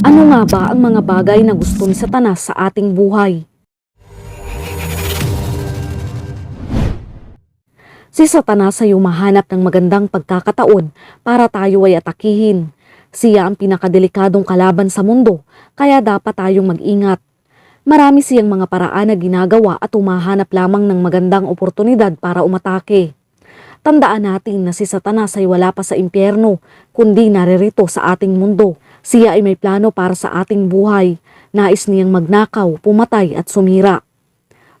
Ano nga ba ang mga bagay na gusto ni Satanas sa ating buhay? Si Satanas ay umahanap ng magandang pagkakataon para tayo ay atakihin. Siya ang pinakadelikadong kalaban sa mundo, kaya dapat tayong mag-ingat. Marami siyang mga paraan na ginagawa at umahanap lamang ng magandang oportunidad para umatake. Tandaan natin na si Satanas ay wala pa sa impyerno, kundi naririto sa ating mundo. Siya ay may plano para sa ating buhay. Nais niyang magnakaw, pumatay at sumira.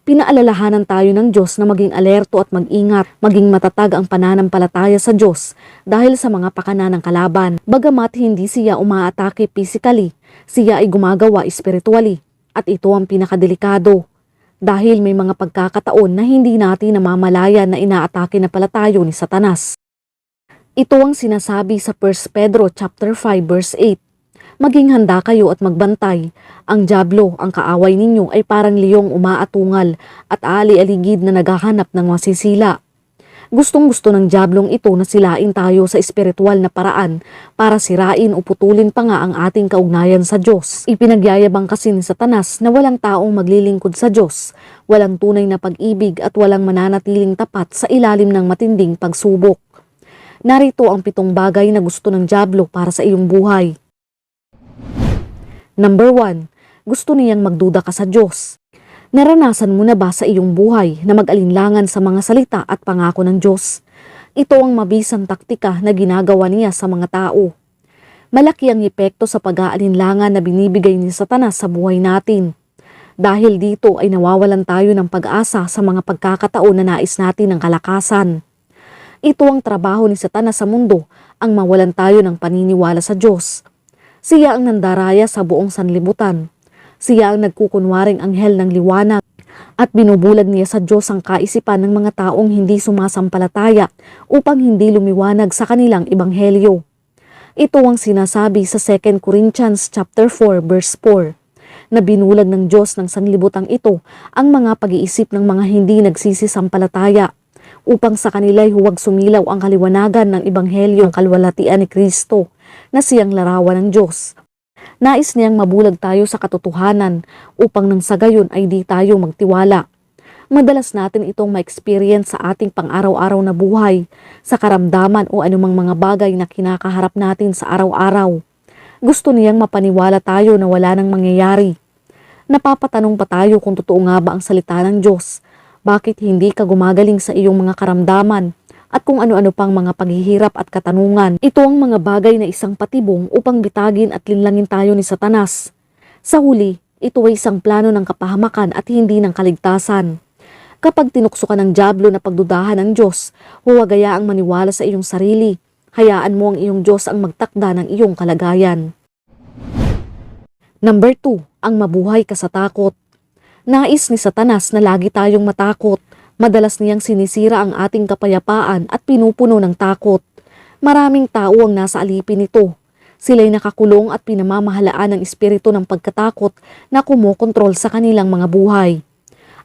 Pinaalalahanan tayo ng Diyos na maging alerto at mag-ingat, maging matatag ang pananampalataya sa Diyos dahil sa mga pakana kalaban. Bagamat hindi siya umaatake physically, siya ay gumagawa spiritually at ito ang pinakadelikado. Dahil may mga pagkakataon na hindi natin namamalayan na inaatake na pala tayo ni Satanas. Ito ang sinasabi sa 1 Pedro chapter 5 verse 8. Maging handa kayo at magbantay. Ang jablo, ang kaaway ninyo ay parang liyong umaatungal at ali-aligid na naghahanap ng masisila. Gustong gusto ng jablong ito na silain tayo sa espiritual na paraan para sirain o putulin pa nga ang ating kaugnayan sa Diyos. Ipinagyayabang kasi ni Satanas na walang taong maglilingkod sa Diyos, walang tunay na pag-ibig at walang mananatiling tapat sa ilalim ng matinding pagsubok. Narito ang pitong bagay na gusto ng Diablo para sa iyong buhay. Number 1. Gusto niyang magduda ka sa Diyos. Naranasan mo na ba sa iyong buhay na mag-alinlangan sa mga salita at pangako ng Diyos? Ito ang mabisang taktika na ginagawa niya sa mga tao. Malaki ang epekto sa pag-aalinlangan na binibigay ni Satanas sa buhay natin. Dahil dito ay nawawalan tayo ng pag-asa sa mga pagkakataon na nais natin ng kalakasan. Ito ang trabaho ni Satanas sa mundo, ang mawalan tayo ng paniniwala sa Diyos. Siya ang nandaraya sa buong sanlibutan. Siya ang nagkukunwaring anghel ng liwanag at binubulag niya sa Diyos ang kaisipan ng mga taong hindi sumasampalataya upang hindi lumiwanag sa kanilang ebanghelyo. Ito ang sinasabi sa 2 Corinthians chapter 4 verse 4 na binulag ng Diyos ng sanglibutang ito ang mga pag-iisip ng mga hindi nagsisisampalataya upang sa kanila'y huwag sumilaw ang kaliwanagan ng ebanghelyo ng kalwalatian ni Kristo na siyang larawan ng Diyos. Nais niyang mabulag tayo sa katotohanan upang nang sa gayon ay di tayo magtiwala. Madalas natin itong ma-experience sa ating pang-araw-araw na buhay, sa karamdaman o anumang mga bagay na kinakaharap natin sa araw-araw. Gusto niyang mapaniwala tayo na wala nang mangyayari. Napapatanong pa tayo kung totoo nga ba ang salita ng Diyos. Bakit hindi ka gumagaling sa iyong mga karamdaman? At kung ano-ano pang mga paghihirap at katanungan. Ito ang mga bagay na isang patibong upang bitagin at linlangin tayo ni Satanas. Sa huli, ito ay isang plano ng kapahamakan at hindi ng kaligtasan. Kapag tinukso ka ng Diablo na pagdudahan ng Diyos, huwag hayaang maniwala sa iyong sarili. Hayaan mo ang iyong Diyos ang magtakda ng iyong kalagayan. Number 2, ang mabuhay ka sa takot. Nais ni Satanas na lagi tayong matakot. Madalas niyang sinisira ang ating kapayapaan at pinupuno ng takot. Maraming tao ang nasa alipin nito. Sila'y nakakulong at pinamamahalaan ng espiritu ng pagkatakot na kumokontrol sa kanilang mga buhay.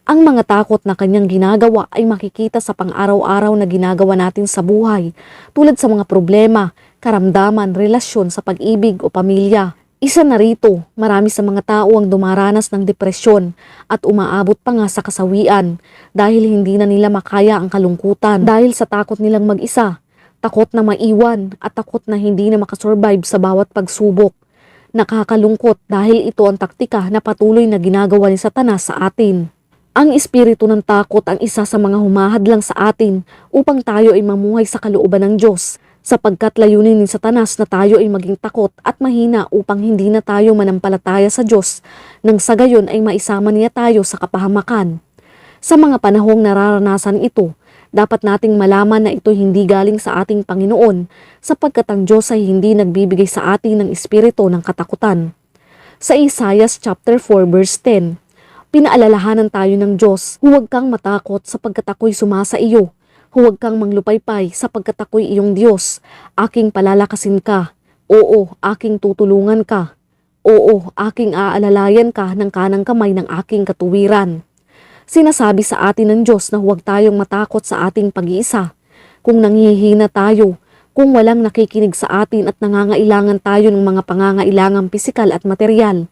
Ang mga takot na kanyang ginagawa ay makikita sa pang-araw-araw na ginagawa natin sa buhay, tulad sa mga problema, karamdaman, relasyon sa pag-ibig o pamilya. Isa na rito, marami sa mga tao ang dumaranas ng depresyon at umaabot pa nga sa kasawian dahil hindi na nila makaya ang kalungkutan dahil sa takot nilang mag-isa, takot na maiwan at takot na hindi na makasurvive sa bawat pagsubok. Nakakalungkot dahil ito ang taktika na patuloy na ginagawa ni Satanas sa atin. Ang espiritu ng takot ang isa sa mga humahadlang sa atin upang tayo ay mamuhay sa kalooban ng Diyos sapagkat layunin ni Satanas na tayo ay maging takot at mahina upang hindi na tayo manampalataya sa Diyos nang sa gayon ay maisama niya tayo sa kapahamakan. Sa mga panahong nararanasan ito, dapat nating malaman na ito hindi galing sa ating Panginoon sapagkat ang Diyos ay hindi nagbibigay sa atin ng espiritu ng katakutan. Sa Isaiah chapter 4 verse 10, pinaalalahanan tayo ng Diyos, huwag kang matakot sapagkat ako'y sumasa iyo. Huwag kang manglupaypay sapagkat ako'y iyong Diyos. Aking palalakasin ka. Oo, aking tutulungan ka. Oo, aking aalalayan ka ng kanang kamay ng aking katuwiran. Sinasabi sa atin ng Diyos na huwag tayong matakot sa ating pag-iisa. Kung nanghihina tayo, kung walang nakikinig sa atin at nangangailangan tayo ng mga pangangailangang pisikal at material.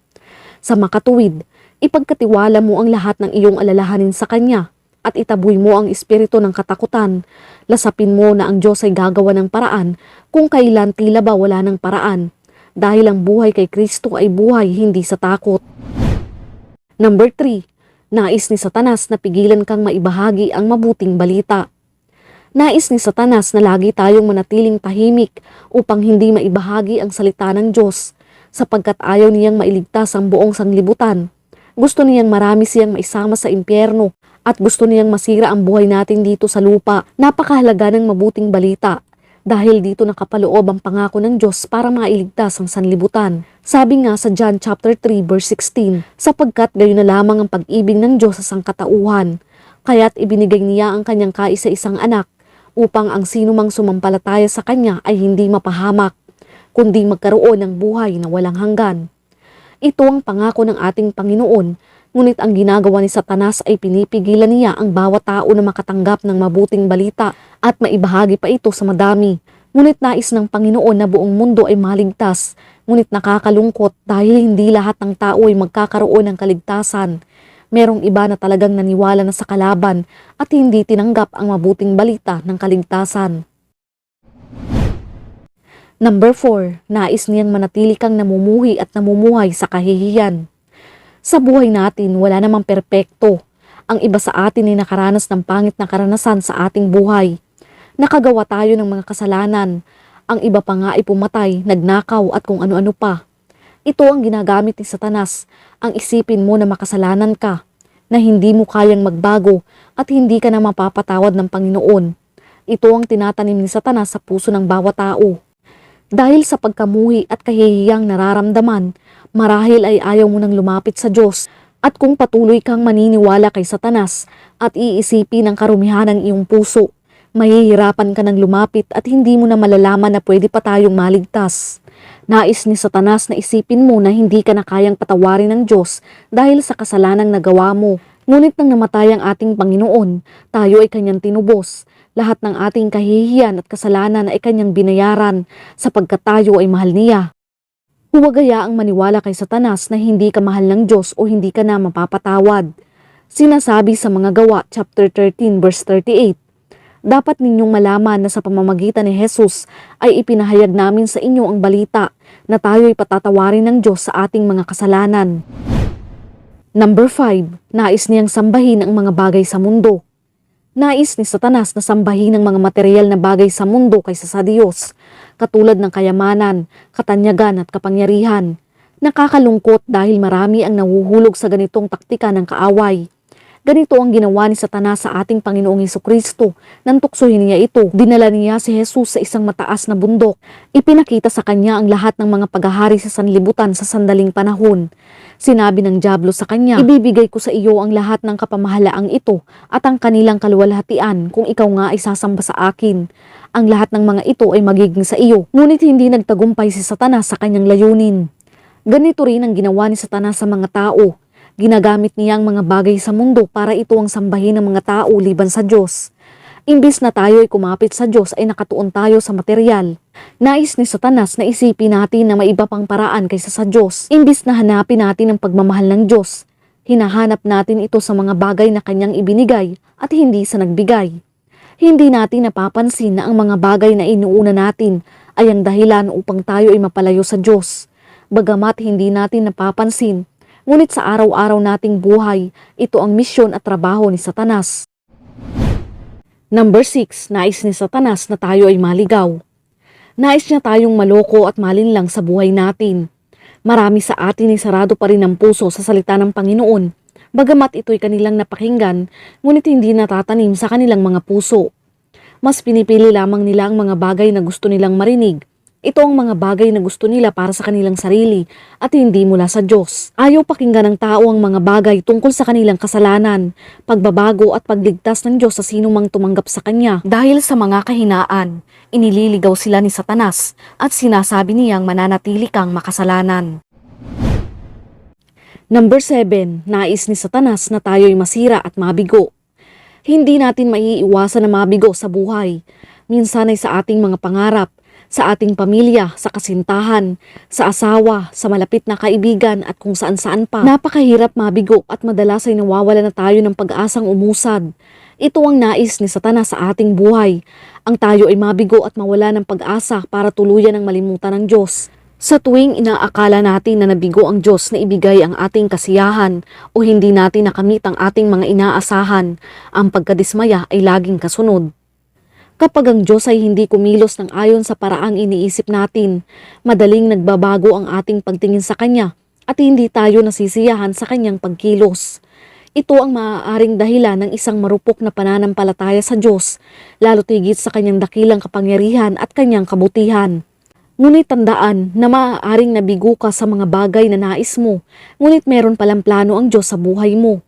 Sa makatuwid, ipagkatiwala mo ang lahat ng iyong alalahanin sa Kanya at itaboy mo ang espiritu ng katakutan. Lasapin mo na ang Diyos ay gagawa ng paraan kung kailan tila ba wala ng paraan dahil ang buhay kay Kristo ay buhay hindi sa takot. Number 3. Nais ni Satanas na pigilan kang maibahagi ang mabuting balita. Nais ni Satanas na lagi tayong manatiling tahimik upang hindi maibahagi ang salita ng Diyos sapagkat ayaw niyang mailigtas ang buong sanglibutan. Gusto niyang marami siyang maisama sa impyerno at gusto niyang masira ang buhay natin dito sa lupa. Napakahalaga ng mabuting balita dahil dito nakapaloob ang pangako ng Diyos para mailigtas ang sanlibutan. Sabi nga sa John chapter 3 verse 16, sapagkat gayon na lamang ang pag-ibig ng Diyos sa sangkatauhan, kaya't ibinigay niya ang kanyang kaisa-isang anak upang ang sinumang sumampalataya sa kanya ay hindi mapahamak, kundi magkaroon ng buhay na walang hanggan. Ito ang pangako ng ating Panginoon, ngunit ang ginagawa ni Satanas ay pinipigilan niya ang bawat tao na makatanggap ng mabuting balita at maibahagi pa ito sa madami. Ngunit nais ng Panginoon na buong mundo ay maligtas, ngunit nakakalungkot dahil hindi lahat ng tao ay magkakaroon ng kaligtasan. Merong iba na talagang naniwala na sa kalaban at hindi tinanggap ang mabuting balita ng kaligtasan. Number 4, nais niyang manatili kang namumuhi at namumuhay sa kahihiyan. Sa buhay natin, wala namang perpekto. Ang iba sa atin ay nakaranas ng pangit na karanasan sa ating buhay. Nakagawa tayo ng mga kasalanan. Ang iba pa nga ay pumatay, nagnakaw at kung ano-ano pa. Ito ang ginagamit ni Satanas, ang isipin mo na makasalanan ka, na hindi mo kayang magbago at hindi ka na mapapatawad ng Panginoon. Ito ang tinatanim ni Satanas sa puso ng bawat tao. Dahil sa pagkamuhi at kahihiyang nararamdaman, marahil ay ayaw mo nang lumapit sa Diyos at kung patuloy kang maniniwala kay Satanas at iisipin ang karumihan ng iyong puso, mahihirapan ka nang lumapit at hindi mo na malalaman na pwede pa tayong maligtas. Nais ni Satanas na isipin mo na hindi ka na kayang patawarin ng Diyos dahil sa kasalanang nagawa mo. Ngunit nang namatay ang ating Panginoon, tayo ay kanyang tinubos. Lahat ng ating kahihiyan at kasalanan ay kanyang binayaran sapagkat tayo ay mahal niya. Huwag ang maniwala kay Satanas na hindi ka mahal ng Diyos o hindi ka na mapapatawad. Sinasabi sa mga gawa, chapter 13, verse 38, Dapat ninyong malaman na sa pamamagitan ni Jesus ay ipinahayag namin sa inyo ang balita na tayo ay patatawarin ng Diyos sa ating mga kasalanan. Number 5, nais niyang sambahin ang mga bagay sa mundo. Nais ni Satanas na sambahin ang mga material na bagay sa mundo kaysa sa Diyos, katulad ng kayamanan, katanyagan at kapangyarihan. Nakakalungkot dahil marami ang nahuhulog sa ganitong taktika ng kaaway. Ganito ang ginawa ni Satanas sa ating Panginoong Heso Kristo. Nang tuksohin niya ito, dinala niya si Jesus sa isang mataas na bundok. Ipinakita sa kanya ang lahat ng mga paghahari sa sanlibutan sa sandaling panahon. Sinabi ng Diablo sa kanya, Ibibigay ko sa iyo ang lahat ng kapamahalaang ito at ang kanilang kaluwalhatian kung ikaw nga ay sasamba sa akin. Ang lahat ng mga ito ay magiging sa iyo. Ngunit hindi nagtagumpay si Satanas sa kanyang layunin. Ganito rin ang ginawa ni Satanas sa mga tao. Ginagamit niya ang mga bagay sa mundo para ito ang sambahin ng mga tao liban sa Diyos. Imbis na tayo ay kumapit sa Diyos ay nakatuon tayo sa material. Nais ni Satanas na isipin natin na may iba pang paraan kaysa sa Diyos. Imbis na hanapin natin ang pagmamahal ng Diyos, hinahanap natin ito sa mga bagay na kanyang ibinigay at hindi sa nagbigay. Hindi natin napapansin na ang mga bagay na inuuna natin ay ang dahilan upang tayo ay mapalayo sa Diyos. Bagamat hindi natin napapansin, ngunit sa araw-araw nating buhay, ito ang misyon at trabaho ni Satanas. Number 6, nais ni Satanas na tayo ay maligaw. Nais niya tayong maloko at malinlang sa buhay natin. Marami sa atin ay sarado pa rin ang puso sa salita ng Panginoon, bagamat ito'y kanilang napakinggan, ngunit hindi natatanim sa kanilang mga puso. Mas pinipili lamang nila ang mga bagay na gusto nilang marinig ito ang mga bagay na gusto nila para sa kanilang sarili at hindi mula sa Diyos. Ayaw pakinggan ng tao ang mga bagay tungkol sa kanilang kasalanan, pagbabago at pagligtas ng Diyos sa sinumang tumanggap sa Kanya. Dahil sa mga kahinaan, inililigaw sila ni Satanas at sinasabi niyang mananatili kang makasalanan. Number 7, nais ni Satanas na tayo'y masira at mabigo. Hindi natin maiiwasan na mabigo sa buhay Minsan ay sa ating mga pangarap, sa ating pamilya, sa kasintahan, sa asawa, sa malapit na kaibigan at kung saan-saan pa. Napakahirap mabigo at madalas ay nawawala na tayo ng pag-asang umusad. Ito ang nais ni Satanas sa ating buhay. Ang tayo ay mabigo at mawala ng pag-asa para tuluyan ang malimutan ng Diyos. Sa tuwing inaakala natin na nabigo ang Diyos na ibigay ang ating kasiyahan o hindi natin nakamit ang ating mga inaasahan, ang pagkadismaya ay laging kasunod. Kapag ang Diyos ay hindi kumilos ng ayon sa paraang iniisip natin, madaling nagbabago ang ating pagtingin sa Kanya at hindi tayo nasisiyahan sa Kanyang pagkilos. Ito ang maaaring dahilan ng isang marupok na pananampalataya sa Diyos, lalo tigit sa Kanyang dakilang kapangyarihan at Kanyang kabutihan. Ngunit tandaan na maaaring nabigo ka sa mga bagay na nais mo, ngunit meron palang plano ang Diyos sa buhay mo.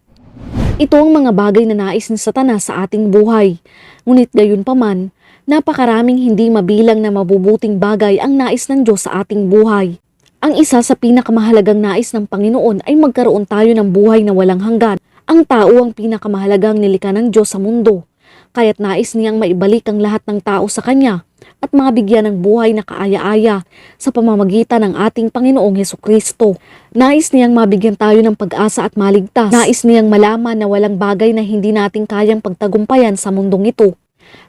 Ito ang mga bagay na nais ni Satanas sa ating buhay. Ngunit gayon paman, napakaraming hindi mabilang na mabubuting bagay ang nais ng Diyos sa ating buhay. Ang isa sa pinakamahalagang nais ng Panginoon ay magkaroon tayo ng buhay na walang hanggan. Ang tao ang pinakamahalagang nilikha ng Diyos sa mundo. Kaya't nais niyang maibalik ang lahat ng tao sa Kanya at mabigyan ng buhay na kaaya-aya sa pamamagitan ng ating Panginoong Heso Kristo. Nais niyang mabigyan tayo ng pag-asa at maligtas. Nais niyang malaman na walang bagay na hindi natin kayang pagtagumpayan sa mundong ito.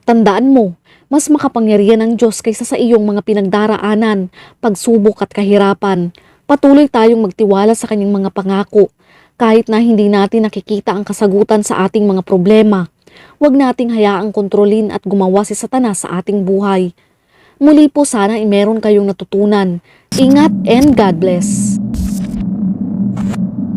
Tandaan mo, mas makapangyarihan ang Diyos kaysa sa iyong mga pinagdaraanan, pagsubok at kahirapan. Patuloy tayong magtiwala sa kanyang mga pangako kahit na hindi natin nakikita ang kasagutan sa ating mga problema. Huwag nating hayaang kontrolin at gumawa si Satanas sa ating buhay. Muli po sana ay meron kayong natutunan. Ingat and God bless.